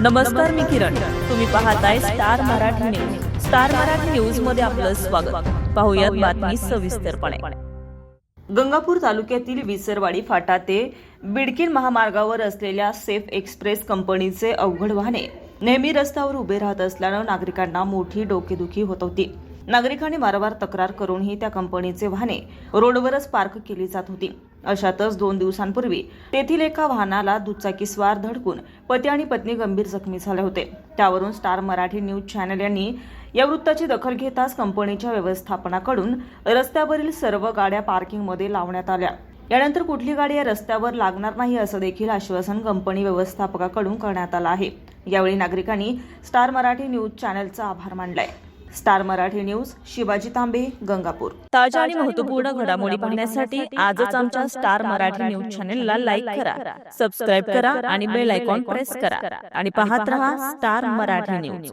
नमस्कार मी किरण. तुम्ही पाहताय star Marathi news. Star Marathi न्यूजमध्ये आपलं स्वागत. पाहुयात बातमी सविस्तरपणे. गंगापूर तालुक्यातील विसरवाडी फाटा ते बिडकीन महामार्गावर असलेल्या सेफ एक्सप्रेस कंपनीचे अवघड वाहने नेहमी रस्त्यावर उभे राहत असल्यानं नागरिकांना मोठी डोकेदुखी होत होती. नागरिकांनी वारंवार तक्रार करूनही त्या कंपनीचे वाहने रोडवरच पार्क केली जात होती. अशातच दोन दिवसांपूर्वी तेथील एका वाहनाला दुचाकीस्वार धडकून पती आणि पत्नी गंभीर जखमी झाले होते. त्यावरून स्टार मराठी न्यूज चॅनल यांनी या वृत्ताची दखल घेताच कंपनीच्या व्यवस्थापनाकडून रस्त्यावरील सर्व गाड्या पार्किंगमध्ये लावण्यात आल्या. यानंतर कुठली गाडी या रस्त्यावर लागणार नाही असं देखील आश्वासन कंपनी व्यवस्थापकाकडून करण्यात आलं आहे. यावेळी नागरिकांनी स्टार मराठी न्यूज चॅनलचा आभार मानलाय. Star Marathi news Shivaji Tambe Gangapur. ताज्या आणि महत्त्वपूर्ण घडामोडी पाहण्यासाठी आजच आमच्या स्टार मराठी न्यूज चॅनेलला लाईक करा सबस्क्राईब करा आणि बेल आयकॉन प्रेस करा आणि पाहत रहा स्टार मराठी न्यूज.